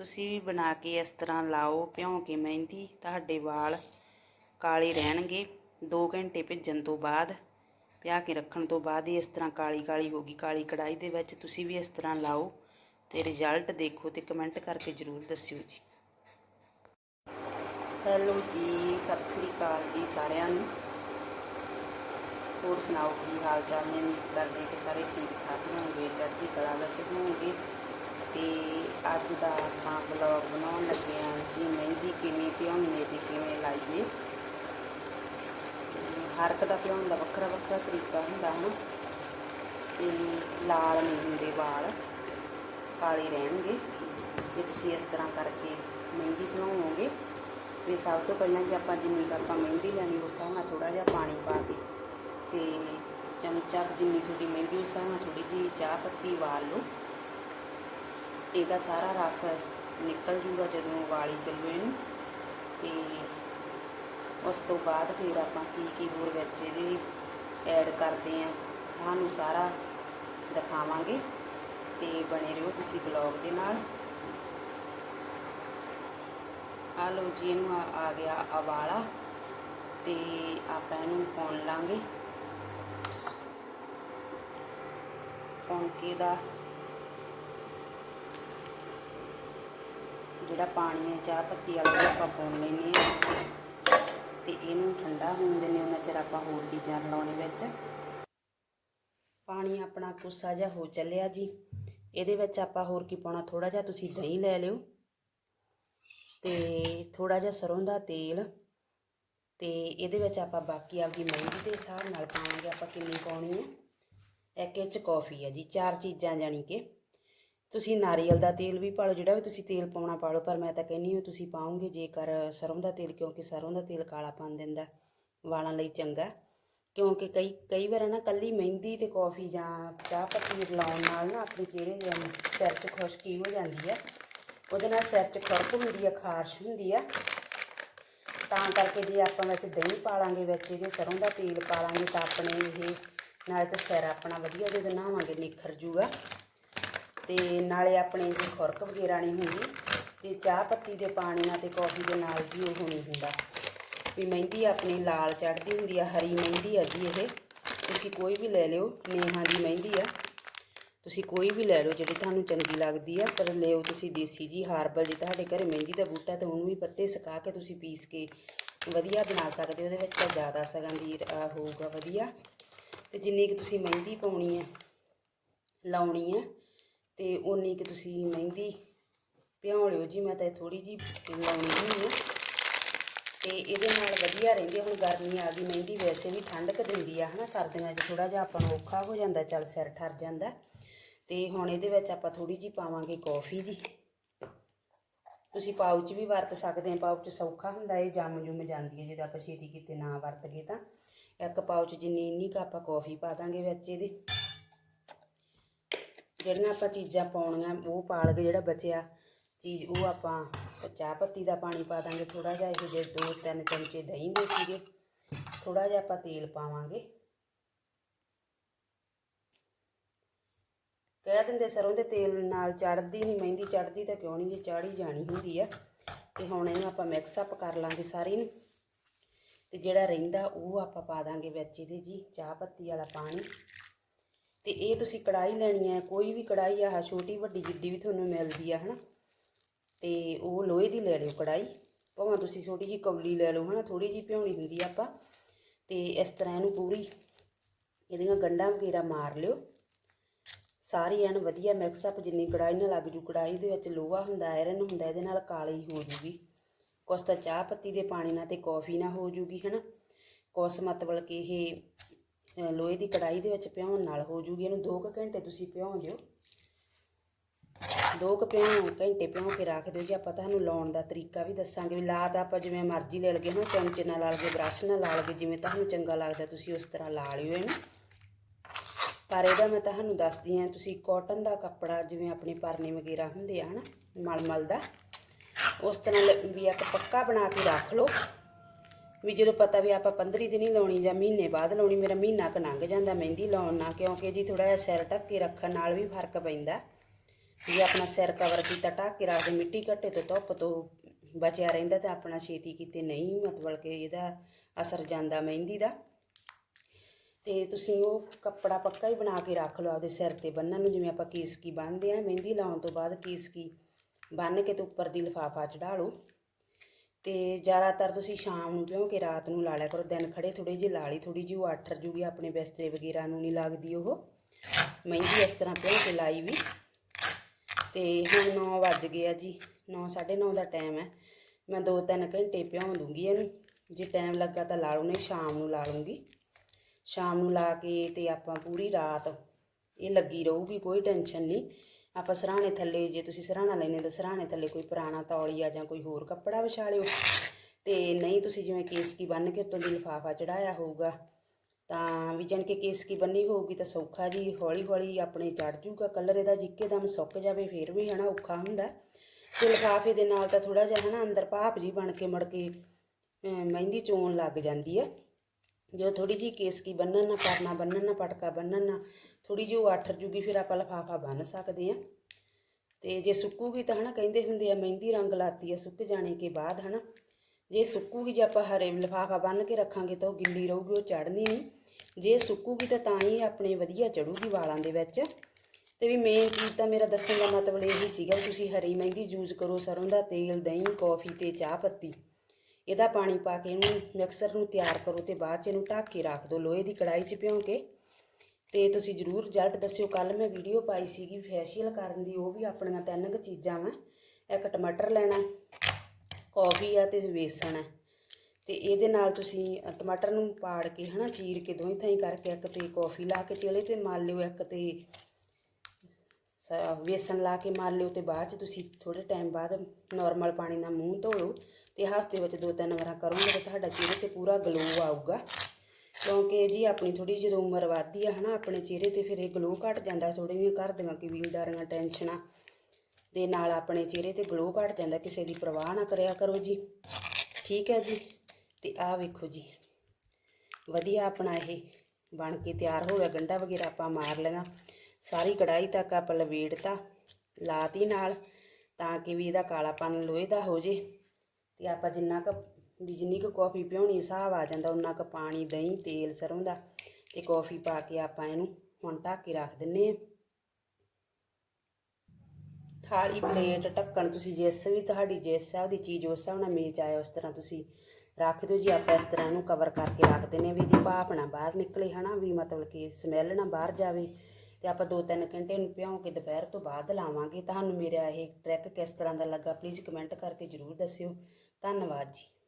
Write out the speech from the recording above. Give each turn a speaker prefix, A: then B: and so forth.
A: ਤੁਸੀਂ ਵੀ ਬਣਾ ਕੇ ਇਸ ਤਰ੍ਹਾਂ ਲਾਓ ਭਿਉਂ ਕੇ ਮਹਿੰਦੀ, ਤੁਹਾਡੇ ਵਾਲ ਕਾਲੇ ਰਹਿਣਗੇ। 2 ਘੰਟੇ ਭਿੱਜਣ ਤੋਂ ਬਾਅਦ ਪਿਆ ਕੇ ਰੱਖਣ ਤੋਂ ਬਾਅਦ ਹੀ ਇਸ ਤਰ੍ਹਾਂ ਕਾਲੀ ਕਾਲੀ ਹੋ ਗਈ, ਕਾਲੀ ਕੜਾਈ ਦੇ ਵਿੱਚ ਤੁਸੀਂ ਵੀ ਇਸ ਤਰ੍ਹਾਂ ਲਾਓ ਤੇ ਰਿਜ਼ਲਟ ਦੇਖੋ ਤੇ ਕਮੈਂਟ ਕਰਕੇ ਜ਼ਰੂਰ ਦੱਸਿਓ ਜੀ। ਹੈਲੋ ਜੀ, ਸਤਿ ਸ੍ਰੀ ਅਕਾਲ ਜੀ ਸਾਰਿਆਂ ਨੂੰ। ਹੋਰ ਸੁਣਾਓ, ਕੀ ਹਾਲ ਚਾਲ ਨੇ? ਉਮੀਦ ਕਰਦੇ ਕਿ ਸਾਰੇ ਠੀਕ ਠਾਕ ਹੋਣਗੇ, ਚੜ੍ਹਦੀ ਕਲਾ ਵਿੱਚ ਹੋਣਗੇ। ਤੇ ਅੱਜ ਦਾ ਆਪਾਂ ਬਲੌਗ ਬਣਾਉਣ ਲੱਗੇ ਹਾਂ ਜੀ, ਮਹਿੰਦੀ ਕਿਵੇਂ ਭਿਉਣੀ ਤੇ ਕਿਵੇਂ ਲਾਈਏ? ਹਰ ਇੱਕ ਦਾ ਭਿਉਣ ਦਾ ਵੱਖਰਾ ਵੱਖਰਾ ਤਰੀਕਾ ਹੁੰਦਾ ਹੈ ਤੇ ਲਾਲ ਨਹੀਂ ਹੁੰਦੇ ਵਾਲ, ਕਾਲੇ ਰਹਿਣਗੇ। ਜੇ ਤੁਸੀਂ ਇਸ ਤਰ੍ਹਾਂ ਕਰਕੇ ਮਹਿੰਦੀ ਭਿਉਵੋਗੇ, ਤੇ ਸਭ ਤੋਂ ਪਹਿਲਾਂ ਜੇ ਆਪਾਂ ਜਿੰਨੀ ਕੁ ਆਪਾਂ ਮਹਿੰਦੀ ਲੈਣੀ, ਉਸ ਹਿਸਾਬ ਨਾਲ ਥੋੜਾ ਜਿਹਾ ਪਾਣੀ ਪਾ ਕੇ ਤੇ ਚਮਚਾ ਜਿੰਨੀ ਤੁਹਾਡੀ ਮਹਿੰਦੀ, ਉਸ ਹਿਸਾਬ ਨਾਲ ਥੋੜੀ ਜਿਹੀ ਚਾਹ ਪੱਤੀ ਵਾਲ ਲਓ। ਇਹਦਾ ਸਾਰਾ ਰਸ ਨਿਕਲ ਜੂਗਾ ਜਦੋਂ ਵਾਲੀ ਚੱਲੂ ਇਹਨੂੰ। ਤੇ ਉਸ ਤੋਂ ਬਾਅਦ ਫਿਰ ਆਪਾਂ ਕੀ ਕੀ ਹੋਰ ਵਿੱਚ ਇਹਦੇ ਐਡ ਕਰਦੇ ਆ ਤੁਹਾਨੂੰ ਸਾਰਾ ਦਿਖਾਵਾਂਗੇ। ਤੇ ਬਣੇ ਰਹੋ ਤੁਸੀਂ ਬਲੌਗ ਦੇ ਨਾਲ। ਆ ਲਓ ਜੀ, ਇਹਨੂੰ ਆ- ਆ ਗਿਆ ਅਵਾਲਾ ਤੇ ਆਪਾਂ ਇਹਨੂੰ ਪਾਉਣ ਲਾਂਗੇ। ਪੌਂਕੇ ਦਾ ਜਿਹੜਾ ਪਾਣੀ ਹੈ, ਚਾਹ ਪੱਤੀ ਵਾਲਾ ਆਪਾਂ ਪਾਉਣ ਲੈਨੇ ਆ ਤੇ ਇਹਨੂੰ ਠੰਡਾ ਹੋਣ ਦਿੰਨੇ ਉਹਨਾਂ ਚਿਰ ਆਪਾਂ ਹੋਰ ਚੀਜ਼ਾਂ ਰਲਾਉਣੇ ਵਿੱਚ। ਪਾਣੀ ਆਪਣਾ ਕੁੱਸਾ ਜਿਹਾ ਹੋ ਚੱਲਿਆ ਜੀ। ਇਹਦੇ ਵਿੱਚ ਆਪਾਂ ਹੋਰ ਕੀ ਪਾਉਣਾ? ਥੋੜਾ ਜਿਹਾ ਤੁਸੀਂ ਦਹੀਂ ਲੈ ਲਿਓ। ਤੇ ਥੋੜਾ ਜਿਹਾ ਸਰੋਂ ਦਾ ਤੇਲ। ਤੇ ਇਹਦੇ ਵਿੱਚ ਆਪਾਂ ਬਾਕੀ ਆਪਦੀ ਮਹਿੰਦੀ ਦੇ ਹਿਸਾਬ ਨਾਲ ਪਾਵਾਂਗੇ ਆਪਾਂ ਕਿੰਨੀ ਪਾਉਣੀ ਹੈ। ਇੱਕ ਇੰਚ ਕੌਫੀ ਹੈ ਜੀ, ਚਾਰ ਚੀਜ਼ਾਂ ਜਾਣੀ ਕਿ। ਤੁਸੀਂ ਨਾਰੀਅਲ ਦਾ ਤੇਲ ਵੀ ਪਾ ਲਓ, ਜਿਹੜਾ ਵੀ ਤੁਸੀਂ ਤੇਲ ਪਾਉਣਾ ਪਾ ਲਓ, ਪਰ ਮੈਂ ਤਾਂ ਕਹਿੰਨੀ ਹਾਂ ਤੁਸੀਂ ਪਾਉਂਗੇ ਜੇਕਰ ਸਰੋਂ ਦਾ ਤੇਲ, ਕਿਉਂਕਿ ਸਰੋਂ ਦਾ ਤੇਲ ਕਾਲਾ ਪਨ ਦਿੰਦਾ, ਵਾਲਾਂ ਲਈ ਚੰਗਾ। ਕਿਉਂਕਿ ਕਈ ਕਈ ਵਾਰ ਨਾ ਕੱਲੀ ਮਹਿੰਦੀ ਤੇ ਕੌਫੀ ਜਾਂ ਚਾਹ ਪੱਤੀ ਲਾਉਣ ਨਾਲ ਨਾ ਆਪਣੇ ਚਿਹਰੇ ਦੇ ਸਿਰ 'ਚ ਖੁਸ਼ਕੀ ਹੋ ਜਾਂਦੀ ਹੈ ਉਹਦੇ ਨਾਲ ਸਿਰ 'ਚ ਖੁਰਕ ਹੁੰਦੀ ਆ, ਖਾਰਸ਼ ਹੁੰਦੀ ਆ। ਤਾਂ ਕਰਕੇ ਜੇ ਆਪਾਂ ਵਿੱਚ ਦਹੀਂ ਪਾ ਲਾਂਗੇ, ਵਿੱਚ ਇਹਦੇ ਸਰੋਂ ਦਾ ਤੇਲ ਪਾ ਲਾਂਗੇ, ਤਾਂ ਆਪਣੇ ਇਹ, ਨਾਲੇ ਤਾਂ ਸਿਰ ਆਪਣਾ ਵਧੀਆ ਜਦੋਂ ਨਹਾਵਾਂਗੇ, ਨਿਖਰ ਜੂਗਾ। ਤੇ ਨਾਲੇ ਆਪਣੇ ਜੇ ਖੁਰਕ ਵਗੈਰਾ ਨਹੀਂ ਹੁੰਦੀ ਤੇ ਚਾਹ ਪੱਤੀ ਦੇ ਪਾਣੀ ਨਾਲ ਤੇ ਕੌਫੀ ਦੇ ਨਾਲ ਜੀ ਉਹ ਨਹੀਂ ਹੁੰਦਾ। ਵੀ ਮਹਿੰਦੀ ਆਪਣੀ ਲਾਲ ਚੜ੍ਹਦੀ ਹੁੰਦੀ ਆ ਹਰੀ ਮਹਿੰਦੀ ਆ ਜੀ ਇਹ। ਤੁਸੀਂ ਕੋਈ ਵੀ ਲੈ ਲਿਓ ਨੇਹਾਂ ਦੀ ਮਹਿੰਦੀ ਆ। ਤੁਸੀਂ ਕੋਈ ਵੀ ਲੈ ਲਓ ਜਿਹੜੀ ਤੁਹਾਨੂੰ ਚੰਗੀ ਲੱਗਦੀ ਆ ਪਰ ਲਿਓ ਤੁਸੀਂ ਦੇਸੀ ਜੀ ਹਾਰਬਲ ਜੀ ਤੁਹਾਡੇ ਘਰੇ ਮਹਿੰਦੀ ਦਾ ਬੂਟਾ ਤੇ ਉਹਨੂੰ ਵੀ ਪੱਤੇ ਸੁਕਾ ਕੇ ਤੁਸੀਂ ਪੀਸ ਕੇ ਵਧੀਆ ਬਣਾ ਸਕਦੇ ਹੋ ਉਹਦੇ ਵਿੱਚ ਤਾਂ ਜ਼ਿਆਦਾ ਸਗਨ ਦੀ ਅਹ, ਹੋਊਗਾ ਵਧੀਆ। ਤੇ ਜਿੰਨੀ ਕਿ ਤੁਸੀਂ ਮਹਿੰਦੀ ਪਾਉਣੀ ਹੈ ਲਾਉਣੀ ਹੈ ਤੇ ਉਨੀ ਕਿ ਤੁਸੀਂ ਮਹਿੰਦੀ ਭਿਉਂ ਲਿਓ ਜੀ, ਮੈਂ ਤਾਂ ਥੋੜੀ ਜੀ ਲਾਉਣੀ ਨਹੀਂ ਹੈ। ਤੇ ਇਹਦੇ ਨਾਲ ਵਧੀਆ ਰਹਿੰਦੀ ਹੁਣ ਗਰਮੀ ਆ ਗਈ, ਮਹਿੰਦੀ ਵੈਸੇ ਵੀ ਠੰਡਕ ਦਿੰਦੀ ਆ, ਹਨਾ, ਸਰਦੀਆਂ 'ਚ ਥੋੜਾ ਜਿਹਾ ਆਪਾਂ ਨੂੰ ਔਖਾ ਹੋ ਜਾਂਦਾ, ਚੱਲ ਸਿਰ ਠਰ ਜਾਂਦਾ। ਤੇ ਹੁਣ ਇਹਦੇ ਵਿੱਚ ਆਪਾਂ ਥੋੜੀ ਜੀ ਪਾਵਾਂਗੇ ਕੌਫੀ ਜੀ। ਤੁਸੀਂ ਪਾਉਚ ਵੀ ਵਰਤ ਸਕਦੇ ਆ ਪਾਉਚ ਸੌਖਾ ਹੁੰਦਾ, ਇਹ ਜੰਮ ਜੁਮ ਜਾਂਦੀ ਹੈ ਜੇ ਆਪਾਂ ਛੇਤੀ ਕਿਤੇ ਨਾ ਵਰਤ ਗਏ ਤਾਂ। ਇੱਕ ਪਾਉਚ ਜਿੰਨੀ ਇੰਨੀ ਕ ਆਪਾਂ ਕੌਫੀ ਪਾ ਦਾਂਗੇ ਵਿੱਚ ਇਹਦੇ। ਜਿਹੜੀਆਂ ਆਪਾਂ ਚੀਜ਼ਾਂ ਪਾਉਣੀਆਂ, ਉਹ ਪਾਲ ਕੇ ਜਿਹੜਾ ਬਚਿਆ, ਚੀਜ਼ ਉਹ ਆਪਾਂ ਚਾਹ ਪੱਤੀ ਦਾ ਪਾਣੀ ਪਾ ਦਾਂਗੇ ਥੋੜਾ ਜਿਹਾ ਇਹ ਜੇ ਦੋ ਤਿੰਨ ਚਮਚੇ ਦਹੀਂ ਦੇ ਸੀਗੇ ਥੋੜਾ ਜਿਹਾ ਆਪਾਂ ਤੇਲ ਪਾਵਾਂਗੇ। ਕਹਿ ਦਿੰਦੇ ਸਰੋਂ ਦੇ ਤੇਲ ਨਾਲ ਚੜਦੀ ਨਹੀਂ ਮਹਿੰਦੀ ਚੜਦੀ ਤਾਂ ਕਿਉਂ ਨਹੀਂ ਜੇ ਚਾੜੀ ਜਾਣੀ ਹੁੰਦੀ ਆ। ਤੇ ਹੁਣ ਇਹਨੂੰ ਆਪਾਂ ਮਿਕਸ ਅਪ ਕਰ ਲਾਂਗੇ ਸਾਰੀ ਨੂੰ। ਤੇ ਜਿਹੜਾ ਰਹਿੰਦਾ ਉਹ ਆਪਾਂ ਪਾ ਦਾਂਗੇ ਵਿੱਚ ਇਹਦੇ ਜੀ ਚਾਹ ਪੱਤੀ ਵਾਲਾ ਪਾਣੀ। ਤੇ ਇਹ ਤੁਸੀਂ ਕੜਾਈ ਲੈਣੀ ਹੈ, ਕੋਈ ਵੀ ਕੜਾਈ ਆਹ ਛੋਟੀ ਵੱਡੀ ਜਿੱਡੀ ਵੀ ਤੁਹਾਨੂੰ ਮਿਲਦੀ ਆ, ਹਨਾ? ਤੇ ਉਹ ਲੋਹੇ ਦੀ ਲੈ ਲਿਓ ਕੜਾਈ ਭਾਵੇਂ ਤੁਸੀਂ ਛੋਟੀ ਜੀ ਕੌਲੀ ਲੈ ਲਓ, ਹਨਾ? ਥੋੜੀ ਜੀ ਭਿਉਣੀ ਹੁੰਦੀ ਆ ਆਪਾਂ। ਤੇ ਇਸ ਤਰ੍ਹਾਂ ਇਹਨੂੰ ਪੂਰੀ ਇਹਦੀਆਂ ਗੰਢਾਂ ਵਗੈਰਾ ਮਾਰ ਲਿਓ। ਸਾਰੀ ਐਨ ਵਧੀਆ ਮਿਕਸ ਅਪ ਜਿੰਨੀ ਕੜਾਈ ਨਾਲ ਲੱਗ ਜੂ ਕੜਾਈ ਦੇ ਵਿੱਚ ਲੋਹਾ ਹੁੰਦਾ ਆਇਰਨ ਹੁੰਦਾ, ਇਹਦੇ ਨਾਲ ਕਾਲੀ ਹੋ ਜੂਗੀ। ਕੁਛ ਤਾਂ ਚਾਹ ਪੱਤੀ ਦੇ ਪਾਣੀ ਨਾਲ ਤੇ ਕੌਫੀ ਨਾਲ ਹੋ ਜੂਗੀ, ਹਨਾ? ਕੁਛ ਮਤਲਬ ਕਿ ਇਹ ਲੋਹੇ ਦੀ ਕੜਾਈ ਦੇ ਵਿੱਚ ਭਿਉਣ ਨਾਲ ਹੋ ਜੂਗੀ, ਇਹਨੂੰ 2 ਘੰਟੇ ਤੁਸੀਂ ਭਿਉਂ ਦਿਓ। ਦੋ ਕੁ ਭਿਉਂ ਘੰਟੇ ਭਿਉਂ ਕੇ ਰੱਖ ਦਿਓ ਜੀ, ਆਪਾਂ ਤੁਹਾਨੂੰ ਲਾਉਣ ਦਾ ਤਰੀਕਾ ਵੀ ਦੱਸਾਂਗੇ ਵੀ ਲਾ ਤਾਂ ਆਪਾਂ ਜਿਵੇਂ ਮਰਜ਼ੀ ਲੈ ਲਗੇ ਹਾਂ ਚਮਚੇ ਨਾਲ ਲਾ ਲਗੇ ਬ੍ਰਸ਼ ਨਾਲ ਲਾ ਲਗੇ ਜਿਵੇਂ ਤੁਹਾਨੂੰ ਚੰਗਾ ਲੱਗਦਾ ਤੁਸੀਂ ਉਸ ਤਰ੍ਹਾਂ ਲਾ ਲਿਓ ਇਹਨੂੰ। ਪਰ ਇਹਦਾ ਮੈਂ ਤੁਹਾਨੂੰ ਦੱਸਦੀ ਹਾਂ, ਤੁਸੀਂ ਕਾਟਨ ਦਾ ਕੱਪੜਾ ਜਿਵੇਂ ਆਪਣੇ ਪਰਨੇ ਵਗੈਰਾ ਹੁੰਦੇ ਆ ਹਨਾ, ਮਲਮਲ ਦਾ, ਉਸ ਤਰ੍ਹਾਂ ਲ- ਵੀ ਇੱਕ ਪੱਕਾ ਬਣਾ ਕੇ ਰੱਖ ਲਓ। ਵੀ ਜਦੋਂ ਪਤਾ ਵੀ ਆਪਾਂ 15 ਦਿਨ ਹੀ ਲਾਉਣੀ ਜਾਂ ਮਹੀਨੇ ਬਾਅਦ ਲਾਉਣੀ, ਮੇਰਾ ਮਹੀਨਾ ਕ ਲੰਘ ਜਾਂਦਾ ਮਹਿੰਦੀ ਲਾਉਣ ਨਾਲ, ਕਿਉਂਕਿ ਜੀ ਥੋੜਾ ਜਿਹਾ ਸਿਰ ਢੱਕ ਕੇ ਰੱਖਣ ਨਾਲ ਵੀ ਫ਼ਰਕ ਪੈਂਦਾ। ਜੇ ਆਪਣਾ ਸਿਰ ਕਵਰ ਕੀਤਾ, ਢੱਕ ਕੇ ਰੱਖਦੇ, ਮਿੱਟੀ ਘੱਟੇ ਤੋਂ ਧੁੱਪ ਤੋਂ ਬਚਿਆ ਰਹਿੰਦਾ ਤਾਂ ਆਪਣਾ ਛੇਤੀ ਕਿਤੇ ਨਹੀਂ ਮਤਲਬ ਕਿ ਇਹਦਾ ਅਸਰ ਜਾਂਦਾ ਮਹਿੰਦੀ ਦਾ। ਤੇ ਤੁਸੀਂ ਉਹ ਕੱਪੜਾ ਪੱਕਾ ਹੀ ਬਣਾ ਕੇ ਰੱਖ ਲਓ ਆਪਦੇ ਸਿਰ ਤੇ ਬੰਨਣ ਨੂੰ, ਜਿਵੇਂ ਆਪਾਂ ਕੇਸਕੀ ਬੰਨ੍ਹਦੇ ਆ ਮਹਿੰਦੀ ਲਾਉਣ ਤੋਂ ਬਾਅਦ ਕੇਸਕੀ ਬੰਨ ਕੇ ਤੇ ਉੱਪਰ ਦੀ ਲਿਫਾਫਾ ਚੜਾ ਲਓ। ਤੇ ਜ਼ਿਆਦਾਤਰ ਤੁਸੀਂ ਸ਼ਾਮ ਨੂੰ ਭਿਉਂ ਕੇ ਰਾਤ ਨੂੰ ਲਾ ਲਿਆ ਕਰੋ, ਦਿਨ ਖੜੇ ਥੋੜੀ ਜਿਹੀ ਲਾ ਲਈ ਥੋੜੀ ਜਿਹੀ, ਉਹ ਅੱਠਰ ਜੂਗੀ ਆਪਣੇ ਬਿਸਤਰੇ ਵਗੈਰਾ ਨੂੰ, ਨਹੀਂ ਲੱਗਦੀ ਉਹ। ਮਹਿੰਦੀ ਇਸ ਤਰ੍ਹਾਂ ਭਿਉਂ ਕੇ ਲਾਈ ਵੀ। ਤੇ ਹੁਣ 9 ਵੱਜ ਗਏ ਆ ਜੀ 9 9:30 ਦਾ ਟਾਈਮ ਹੈ। ਮੈਂ 2-3 ਘੰਟੇ ਭਿਉਂ ਦੂੰਗੀ ਇਹਨੂੰ। ਜੇ ਟਾਈਮ ਲੱਗਾ ਤਾਂ ਲਾ ਲਓ ਨਹੀਂ ਸ਼ਾਮ ਨੂੰ ਲਾ ਲੂੰਗੀ ਸ਼ਾਮ ਨੂੰ ਲਾ ਕੇ ਤੇ ਆਪਾਂ ਪੂਰੀ ਰਾਤ, ਇਹ ਲੱਗੀ ਰਹੂਗੀ, ਕੋਈ ਟੈਨਸ਼ਨ ਨਹੀਂ। ਆਪਾਂ ਸਰਾਣੇ ਥੱਲੇ, ਜੇ ਤੁਸੀਂ ਸਰਾਣਾ ਲੈਣੇ ਤਾਂ ਸਰਾਣੇ ਥੱਲੇ ਕੋਈ ਪੁਰਾਣਾ ਤੌਲੀਆ ਜਾਂ ਕੋਈ ਹੋਰ ਕੱਪੜਾ ਵਿਛਾ ਲਿਓ। ਤੇ ਨਹੀਂ ਤੁਸੀਂ ਜਿਵੇਂ ਕੇਸਕੀ ਬੰਨ ਕੇ ਉੱਤੋਂ ਦੀ ਲਿਫਾਫਾ ਚੜਾਇਆ ਹੋਊਗਾ, ਤਾਂ ਵੀ ਜਾਣੀ ਕਿ ਕੇਸਕੀ ਬੰਨੀ ਹੋਊਗੀ ਤਾਂ ਸੌਖਾ ਜੀ ਹੌਲੀ ਹੌਲੀ ਆਪਣੇ ਚੜ ਜੂਗਾ ਕਲਰ, ਇਹਦਾ ਜਿੱਕੇ ਦਮ ਸੁੱਕ ਜਾਵੇ ਫੇਰ ਵੀ ਹਨਾ ਔਖਾ ਹੁੰਦਾ। ਤੇ ਲਿਫਾਫੇ ਦੇ ਨਾਲ ਤਾਂ ਥੋੜਾ ਜਿਹਾ ਹਨਾ ਅੰਦਰ ਭਾਪ ਜੀ ਬਣ ਕੇ ਮੜ ਕੇ ਮਹਿੰਦੀ ਚੋਣ ਲੱਗ ਜਾਂਦੀ ਹੈ ਜਦੋਂ ਥੋੜੀ ਜੀ ਕੇਸਕੀ ਬੰਨਣ ਨਾ ਕਰਨਾ ਬੰਨਣ ਨਾ ਪਟਕਾ ਬੰਨਣ ਨਾ ਥੋੜੀ ਜਿਹੀ ਉਹ ਅੱਠਰ ਜੂਗੀ ਫਿਰ ਆਪਾਂ ਲਫਾਫਾ ਬੰਨ ਸਕਦੇ ਆ ਤੇ ਜੇ ਸੁੱਕੂਗੀ ਤਾਂ ਹਨਾ ਕਹਿੰਦੇ ਹੁੰਦੇ ਆ, ਮਹਿੰਦੀ ਰੰਗ ਲਾਤੀ ਆ ਸੁੱਕ ਜਾਣੇ ਕੇ ਬਾਅਦ ਹਨਾ। ਜੇ ਸੁੱਕੂਗੀ ਜੇ ਆਪਾਂ ਹਰੇ ਲਫਾਫਾ ਬੰਨ ਕੇ ਰੱਖਾਂਗੇ ਤਾਂ ਉਹ ਗਿੱਲੀ ਰਹੂਗੀ, ਉਹ ਚੜਨੀ ਨਹੀਂ। ਜੇ ਸੁੱਕੂਗੀ ਤਾਂ ਤਾਂ ਹੀ ਆਪਣੇ ਵਧੀਆ ਚੜੂਗੀ ਵਾਲਾਂ ਦੇ ਵਿੱਚ। ਤੇ ਵੀ ਮੇਨ ਚੀਜ਼ ਤਾਂ ਮੇਰਾ ਦੱਸਣ ਦਾ ਮਤਲਬ ਇਹ ਹੀ ਸੀਗਾ ਤੁਸੀਂ ਹਰੀ ਮਹਿੰਦੀ ਯੂਜ਼ ਕਰੋ ਸਰੋਂ ਦਾ ਤੇਲ, ਦਹੀਂ, ਕੌਫੀ ਤੇ ਚਾਹ ਪੱਤੀ। ਇਹਦਾ ਪਾਣੀ ਪਾ ਕੇ ਇਹਨੂੰ ਮਿਕਸਰ ਨੂੰ ਤਿਆਰ ਕਰੋ ਤੇ ਬਾਅਦ ਚ ਇਹਨੂੰ ਢੱਕ ਕੇ ਰੱਖ ਦਿਓ ਲੋਹੇ ਦੀ ਕੜਾਈ 'ਚ ਭਿਉਂ ਕੇ। ਤੇ ਤੁਸੀਂ ਜਰੂਰ ਰਿਜ਼ਲਟ ਦੱਸਿਓ। ਕੱਲ ਮੈਂ ਵੀਡੀਓ ਪਾਈ ਸੀਗੀ ਫੈਸ਼ੀਅਲ ਕਰਨ ਦੀ, ਉਹ ਵੀ ਆਪਣੀਆਂ ਤਿੰਨ ਕੁ ਚੀਜ਼ਾਂ ਵਾ। ਇੱਕ ਟਮਾਟਰ ਲੈਣਾ, ਕੌਫੀ ਆ ਤੇ ਵੇਸਣ ਹੈ ਤੇ ਇਹਦੇ ਨਾਲ ਤੁਸੀਂ ਟਮਾਟਰ ਨੂੰ ਪਾੜ ਕੇ ਹਨਾ, ਚੀਰ ਕੇ ਦੋਵੇਂ ਥਾਈ ਕਰਕੇ ਇੱਕ ਤੇ ਕੌਫੀ ਲਾ ਕੇ ਚੇਲੇ ਤੇ ਮਾਰ ਲਿਓ ਇੱਕ ਤੇ ਸ- ਵੇਸਣ ਲਾ ਕੇ ਮਾਰ ਲਿਓ ਤੇ ਬਾਅਦ ਚ ਤੁਸੀਂ ਥੋੜੇ ਟਾਈਮ ਬਾਅਦ ਨਾਰਮਲ ਪਾਣੀ ਨਾਲ ਮੂੰਹ ਧੋ ਲਓ ਤੇ ਹਫ਼ਤੇ ਵਿੱਚ ਦੋ ਤਿੰਨ ਵਾਰਾਂ ਕਰੋਗੇ ਤਾਂ ਤੁਹਾਡਾ ਚਿਹਰੇ ਤੇ ਪੂਰਾ ਗਲੋ ਆਊਗਾ। ਕਿਉਂਕਿ ਜੀ ਆਪਣੀ ਥੋੜੀ ਜਦੋਂ ਉਮਰ ਵੱਧਦੀ ਆ, ਹਨਾ, ਆਪਣੇ ਚਿਹਰੇ ਤੇ ਫਿਰ ਇਹ ਗਲੋ ਘਟ ਜਾਂਦਾ ਥੋੜ੍ਹੀਆਂ ਜਿਹੀਆਂ ਘਰ ਦੀਆਂ ਕਬੀਲਦਾਰੀਆਂ ਟੈਨਸ਼ਨਾਂ ਦੇ ਨਾਲ ਆਪਣੇ ਚਿਹਰੇ ਤੇ ਗਲੋ ਘਟ ਜਾਂਦਾ, ਕਿਸੇ ਦੀ ਪਰਵਾਹ ਨਾ ਕਰਿਆ ਕਰੋ ਜੀ। ਠੀਕ ਹੈ ਜੀ? ਤੇ ਆਹ ਵੇਖੋ ਜੀ। ਵਧੀਆ ਆਪਣਾ ਇਹ ਬਣ ਕੇ ਤਿਆਰ ਹੋ ਗਿਆ ਗੰਡਾ ਵਗੈਰਾ ਆਪਾਂ ਮਾਰ ਲਿਆ ਸਾਰੀ ਕੜਾਈ ਤੱਕ ਆਪਾਂ ਲਵੇੜਤਾ, ਲਾਤੀ ਨਾਲ, ਤਾਂ ਕਿ ਵੀ ਇਹਦਾ ਕਾਲਾਪਨ ਲੋਹੇ ਦਾ ਹੋ ਜੇ। ਤੇ ਆਪਾਂ ਜਿੰਨਾ ਕੁ ਵੀ ਜਿੰਨੀ ਕੁ ਕੌਫੀ ਪਿਉਣੀ ਹਿਸਾਬ ਆ ਜਾਂਦਾ ਉਨਾ ਕੁ ਪਾਣੀ, ਦਹੀਂ, ਤੇਲ, ਸਰੋਂ ਦਾ ਤੇ ਕੌਫੀ ਪਾ ਕੇ ਆਪਾਂ ਇਹਨੂੰ ਹੁਣ ਢੱਕ ਕੇ ਰੱਖ ਦਿੰਨੇ ਆ। ਥਾਲੀ ਪਲੇਟ ਢੱਕਣ, ਤੁਸੀਂ ਜਿਸ ਵੀ ਤੁਹਾਡੀ ਜਿਸ ਹਿਸਾਬ ਦੀ ਚੀਜ਼ ਉਸ ਹਿਸਾਬ ਨਾਲ ਮੇਚ ਆਏ, ਉਸ ਤਰ੍ਹਾਂ ਤੁਸੀਂ ਰੱਖ ਦਿਓ ਜੀ। ਆਪਾਂ ਇਸ ਤਰ੍ਹਾਂ ਇਹਨੂੰ ਕਵਰ ਕਰਕੇ ਰੱਖ ਦਿੰਨੇ ਆ ਵੀ ਇਹਦੀ ਭਾਪ ਨਾ ਬਾਹਰ ਨਿਕਲੇ, ਹਨਾ? ਵੀ ਮਤਲਬ ਕਿ ਸਮੈਲ ਨਾ ਬਾਹਰ ਜਾਵੇ। ਤੇ ਆਪਾਂ 2-3 ਘੰਟੇ ਨੂੰ ਭਿਉਂ ਕੇ ਦੁਪਹਿਰ ਤੋਂ ਬਾਅਦ ਲਾਵਾਂਗੇ। ਤੁਹਾਨੂੰ ਮੇਰਾ ਇਹ ਟਰੈਕ ਕਿਸ ਤਰ੍ਹਾਂ ਦਾ ਲੱਗਾ ਪਲੀਜ਼ ਕਮੈਂਟ ਕਰਕੇ ਜਰੂਰ ਦੱਸਿਓ। ਧੰਨਵਾਦ ਜੀ।